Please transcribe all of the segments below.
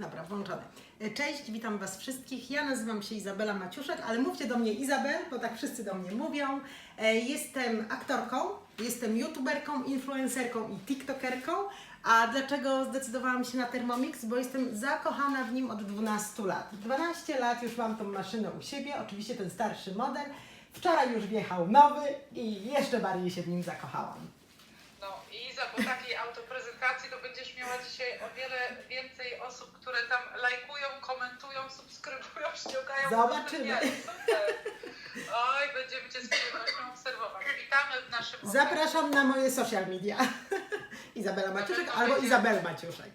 Dobra, włączone. E, Cześć, witam Was wszystkich. Ja nazywam się Izabela Maciuszek, ale mówcie do mnie Izabel, bo tak wszyscy do mnie mówią. E, Jestem aktorką, jestem youtuberką, influencerką i tiktokerką. A dlaczego zdecydowałam się na Thermomix? Bo jestem zakochana w nim od 12 lat. 12 lat już mam tą maszynę u siebie, oczywiście ten starszy model. Wczoraj już wjechał nowy i jeszcze bardziej się w nim zakochałam. Iza, po takiej autoprezentacji to będziesz miała dzisiaj o wiele więcej osób, które tam lajkują, komentują, subskrybują, ściągają. Zobaczymy. Oj, będziemy Cię z przyjemnością obserwować. Witamy w naszym Zapraszam na moje social media. Izabela Maciuszek albo Izabel Maciuszek.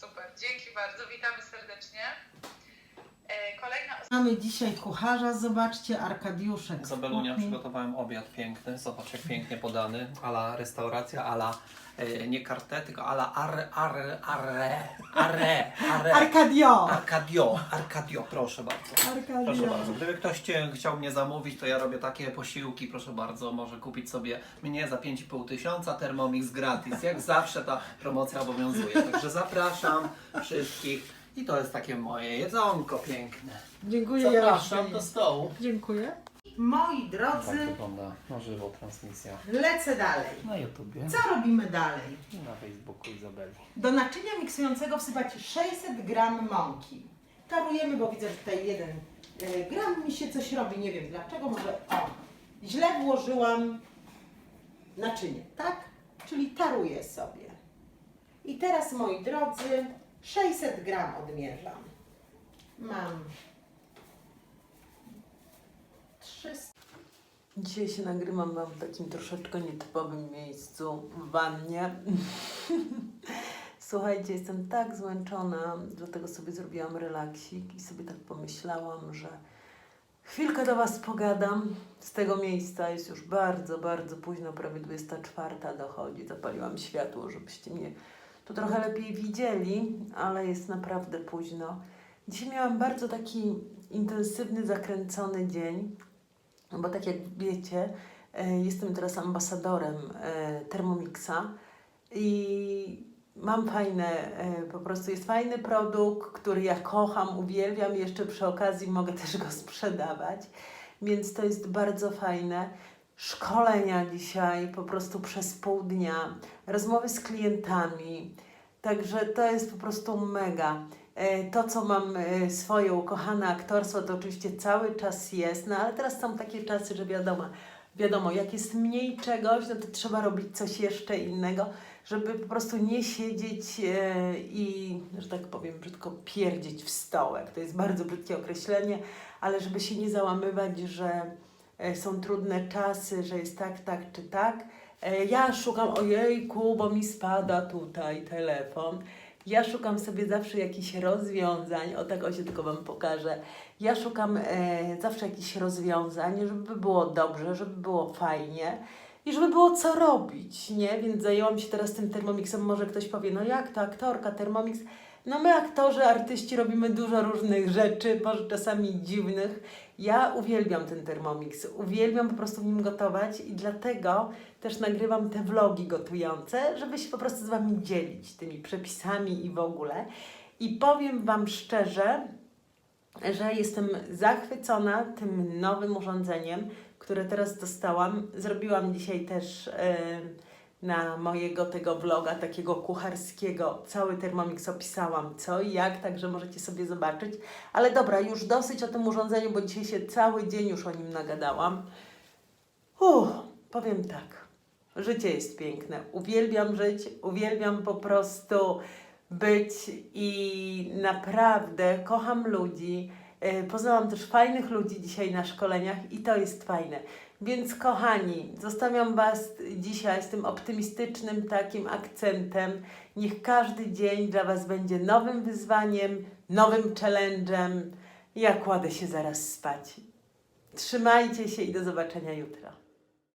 Super, dzięki bardzo, witamy serdecznie. Kolejna osoba. Mamy dzisiaj kucharza, zobaczcie, Arkadiuszek. z przygotowałem obiad piękny, zobacz jak pięknie podany, ala restauracja, ala e, nie kartę, tylko ala arre, arre, arre, arre, arre. Arkadio! Arkadio, Arkadio, proszę bardzo. Arkadio. Proszę bardzo. Gdyby ktoś cię chciał mnie zamówić, to ja robię takie posiłki, proszę bardzo. Może kupić sobie mnie za 5,5 tysiąca Thermomix gratis. Jak zawsze ta promocja obowiązuje. Także zapraszam wszystkich. I to jest takie moje jedzonko piękne. Dziękuję Zapraszam do stołu. Dziękuję. Moi Tak drodzy, wygląda na żywo transmisja lecę dalej. na YouTubie, Co robimy dalej? i na Facebooku Izabeli. Do naczynia miksującego wsypać 600 gram mąki. Tarujemy, bo widzę, że tutaj jeden e, gram mi się coś robi, nie wiem dlaczego, może o, źle włożyłam naczynie, tak? Czyli taruję sobie. I teraz, moi drodzy, 600 gram odmierzam. Mam 300. Dzisiaj się nagrywam Wam w takim troszeczkę nietypowym miejscu, w wannie. Słuchajcie, jestem tak zmęczona, dlatego sobie zrobiłam relaksik i sobie tak pomyślałam, że chwilkę do Was pogadam z tego miejsca. Jest już bardzo, bardzo późno, prawie 24 dochodzi. Zapaliłam światło, żebyście mnie tu trochę lepiej widzieli, ale jest naprawdę późno. Dzisiaj miałam bardzo taki intensywny, zakręcony dzień. No bo tak jak wiecie, e, jestem teraz ambasadorem e, Thermomixa i mam fajne, e, po prostu jest fajny produkt, który ja kocham, uwielbiam jeszcze przy okazji mogę też go sprzedawać, więc to jest bardzo fajne. Szkolenia dzisiaj po prostu przez pół dnia, rozmowy z klientami, także to jest po prostu mega. E, To, co mam e, swoje ukochane aktorstwo, to oczywiście cały czas jest, no ale teraz są takie czasy, że wiadomo, wiadomo, jak jest mniej czegoś, no to trzeba robić coś jeszcze innego, żeby po prostu nie siedzieć e, i, że tak powiem brzydko, pierdzieć w stołek. To jest bardzo brzydkie określenie, ale żeby się nie załamywać, że są trudne czasy, że jest tak, tak czy tak. E, Ja szukam, ojejku, bo mi spada tutaj telefon. Ja szukam sobie zawsze jakichś rozwiązań, o tak o się tylko Wam pokażę. Ja szukam e, zawsze jakichś rozwiązań, żeby było dobrze, żeby było fajnie i żeby było co robić, nie? Więc zajęłam się teraz tym Thermomixem. Może ktoś powie, no jak to aktorka, Thermomix? No my aktorzy, artyści robimy dużo różnych rzeczy, może czasami dziwnych. Ja uwielbiam ten Thermomix, uwielbiam po prostu w nim gotować i dlatego też nagrywam te vlogi gotujące, żeby się po prostu z Wami dzielić tymi przepisami i w ogóle. I powiem Wam szczerze, że jestem zachwycona tym nowym urządzeniem, które teraz dostałam. Zrobiłam dzisiaj też e, na mojego tego vloga takiego kucharskiego cały Thermomix opisałam co i jak, także możecie sobie zobaczyć. Ale dobra, już dosyć o tym urządzeniu, bo dzisiaj się cały dzień już o nim nagadałam. Uff, powiem tak. Życie jest piękne. Uwielbiam żyć, uwielbiam po prostu być i naprawdę kocham ludzi. E, Poznałam też fajnych ludzi dzisiaj na szkoleniach i to jest fajne. Więc kochani, zostawiam Was dzisiaj z tym optymistycznym takim akcentem. Niech każdy dzień dla Was będzie nowym wyzwaniem, nowym challenge'em. Ja kładę się zaraz spać. Trzymajcie się i do zobaczenia jutro.